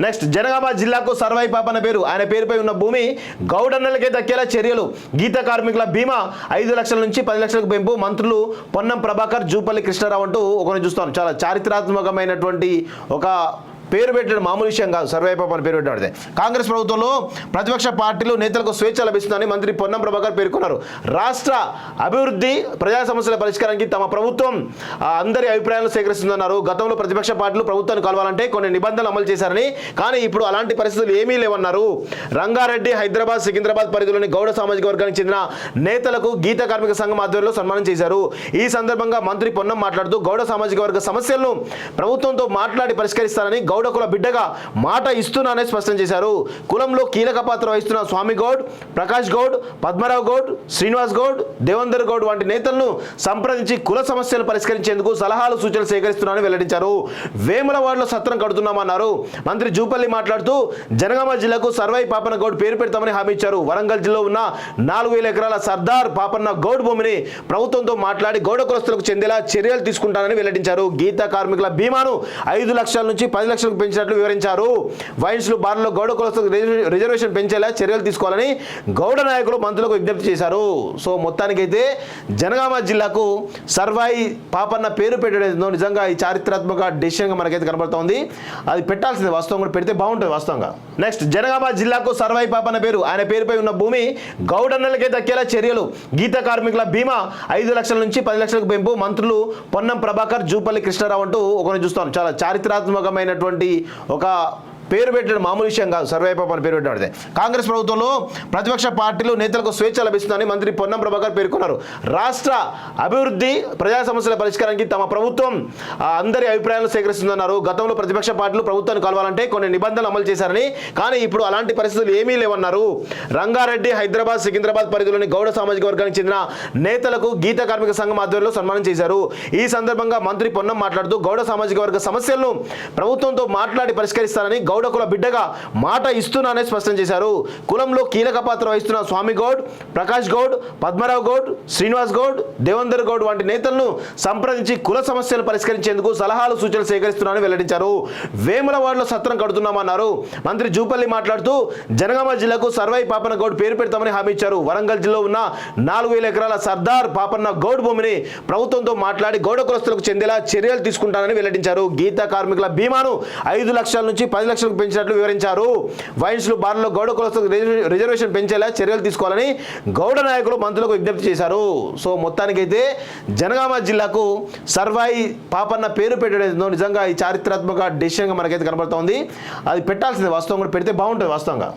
Next Janagama జిల్లాకు సర్వాయి పాపన్న పేరు. ఆయన పేరుపై ఉన్న భూమి గౌడన్నలకే దక్కేలా చర్యలు. గీత కార్మికుల బీమా ఐదు లక్షల నుంచి పది లక్షలకు పెంపు. మంత్రులు పొన్నం ప్రభాకర్ జూపల్లి కృష్ణారావు అంటూ ఒకరిని చూస్తాం. చాలా చారిత్రాత్మకమైనటువంటి ఒక పేరు పెట్టడం మామూలు విషయం కాదు. సర్వేపాప అని పేరు పెట్టడం కాంగ్రెస్ ప్రభుత్వంలో ప్రతిపక్ష పార్టీలు నేతలకు స్వేచ్ఛ లభిస్తుందని మంత్రి పొన్నం ప్రభాకర్ పేర్కొన్నారు. రాష్ట్ర అభివృద్ధి ప్రజా సమస్యల పరిష్కారానికి తమ ప్రభుత్వం అందరి అభిప్రాయాలు సేకరిస్తుందన్నారు. గతంలో ప్రతిపక్ష పార్టీలు ప్రభుత్వాన్ని కలవాలంటే కొన్ని నిబంధనలు అమలు చేశారని కానీ ఇప్పుడు అలాంటి పరిస్థితులు ఏమీ లేవన్నారు. రంగారెడ్డి హైదరాబాద్ సికింద్రాబాద్ పరిధిలోని గౌడ సామాజిక వర్గానికి చెందిన నేతలకు గీత కార్మిక సంఘం ఆధ్వర్యంలో సన్మానం చేశారు. ఈ సందర్భంగా మంత్రి పొన్నం మాట్లాడుతూ గౌడ సామాజిక వర్గ సమస్యలను ప్రభుత్వంతో మాట్లాడి పరిష్కరిస్తానని గౌడ కుల బిడ్డగా మాట ఇస్తున్నానని స్పష్టం చేశారు. కులంలో కీలక పాత్ర వహిస్తున్న స్వామి గౌడ్ ప్రకాష్ గౌడ్ పద్మరావు గౌడ్ శ్రీనివాస్ గౌడ్ దేవందర్ గౌడ్ వంటి నేతలను సంప్రదించి కుల సమస్యలు పరిష్కరించేందుకు సలహాలు సూచనలు సేకరిస్తున్నానని వెల్లడించారు. వేములవాడలో సత్రం కడుతున్నామన్నారు. మంత్రి జూపల్లి మాట్లాడుతూ జనగామ జిల్లాకు సర్వై పాపన్న గౌడ్ పేరు పెడతామని హామీ ఇచ్చారు. వరంగల్ జిల్లా ఉన్న నాలుగు వేల ఎకరాల సర్దార్ పాపన్న గౌడ్ భూమిని ప్రభుత్వంతో మాట్లాడి గౌడ కులస్తులకు చెందేలా చర్యలు తీసుకుంటానని వెల్లడించారు. గీత కార్మికుల బీమాను ఐదు లక్షల నుంచి పది లక్షలకు పెంచినట్లు వివరించారు. వైన్స్లు బార్లలో గౌడ కులస్తులకు రిజర్వేషన్ పెంచేలా చర్యలు తీసుకోవాలని గౌడ నాయకులు మంత్రులకు విజ్ఞప్తి చేశారు. సో మొత్తానికైతే జనగామ జిల్లాకు సర్వాయి పాపన్న పేరు పెట్టడం నిజంగా ఈ చారిత్రాత్మక డెసిషన్గా మనకైతే కనబడుతోంది. అది పెట్టాల్సింది వాస్తవం కూడా పెడితే బాగుంటుంది వాస్తవంగా. నెక్స్ట్ జనగామ జిల్లాకు సర్వాయి పాపన్న పేరు ఆయన పేరుపై ఉన్న భూమి గౌడన్నలకే దక్కేలా చర్యలు. గీత కార్మికుల బీమా ఐదు లక్షల నుంచి పది లక్షలకు పెంపు మంత్రులు పొన్నం ప్రభాకర్ జూపల్లి కృష్ణారావు అంటూ ఒకరిని చూస్తాం. చాలా చారిత్రాత్మకమైనటువంటి ఒక పేరు పెట్టడం మామూలు విషయం కాదు. సర్వేపాప అని పేరు పెట్టడం కాంగ్రెస్ ప్రభుత్వంలో ప్రతిపక్ష పార్టీలు నేతలకు స్వేచ్ఛ లభిస్తుందని మంత్రి పొన్నం ప్రభాకర్ పేర్కొన్నారు. రాష్ట్ర అభివృద్ధి ప్రజా సమస్యల పరిష్కారానికి తమ ప్రభుత్వం అందరి అభిప్రాయాలు సేకరిస్తుందన్నారు. గతంలో ప్రతిపక్ష పార్టీలు ప్రభుత్వాన్ని కలవాలంటే కొన్ని నిబంధనలు అమలు చేశారని కానీ ఇప్పుడు అలాంటి పరిస్థితులు ఏమీ లేవన్నారు. రంగారెడ్డి హైదరాబాద్ సికింద్రాబాద్ పరిధిలోని గౌడ సామాజిక వర్గానికి చెందిన నేతలకు గీత కార్మిక సంఘం ఆధ్వర్యంలో సన్మానం చేశారు. ఈ సందర్భంగా మంత్రి పొన్నం మాట్లాడుతూ గౌడ సామాజిక వర్గ సమస్యలను ప్రభుత్వంతో మాట్లాడి పరిష్కరిస్తానని గౌడ కుల బిడ్డగా మాట ఇస్తున్నానని స్పష్టం చేశారు. కులంలో కీలక పాత్ర వహిస్తున్న స్వామి గౌడ్ ప్రకాష్ గౌడ్ పద్మరావు గౌడ్ శ్రీనివాస్ గౌడ్ దేవందర్ గౌడ్ వంటి నేతలను సంప్రదించి కుల సమస్యలు పరిష్కరించేందుకు సలహాలు సూచనలు సేకరిస్తున్నానని వెల్లడించారు. వేములవాడలో సత్రం కడుతున్నామన్నారు. మంత్రి జూపల్లి మాట్లాడుతూ జనగామ జిల్లాకు సర్వై పాపన్న గౌడ్ పేరు పెడతామని హామీ ఇచ్చారు. వరంగల్ జిల్లా ఉన్న నాలుగు వేల ఎకరాల సర్దార్ పాపన్న గౌడ్ భూమిని ప్రభుత్వంతో మాట్లాడి గౌడ కులస్తులకు చెందేలా చర్యలు తీసుకుంటానని వెల్లడించారు. గీత కార్మికుల బీమాను ఐదు లక్షల నుంచి పది లక్షలకు పెంచినట్లు వివరించారు. వైన్స్లు బార్లలో గౌడ కులస్తులకు రిజర్వేషన్ పెంచేలా చర్యలు తీసుకోవాలని గౌడ నాయకులు మంత్రులకు విజ్ఞప్తి చేశారు. సో మొత్తానికైతే జనగామ జిల్లాకు సర్వాయి పాపన్న పేరు పెట్టడంతో నిజంగా ఈ చారిత్రాత్మక డెసిషన్గా మనకైతే కనబడుతోంది. అది పెట్టాల్సింది వాస్తవం కూడా పెడితే బాగుంటుంది వాస్తవంగా.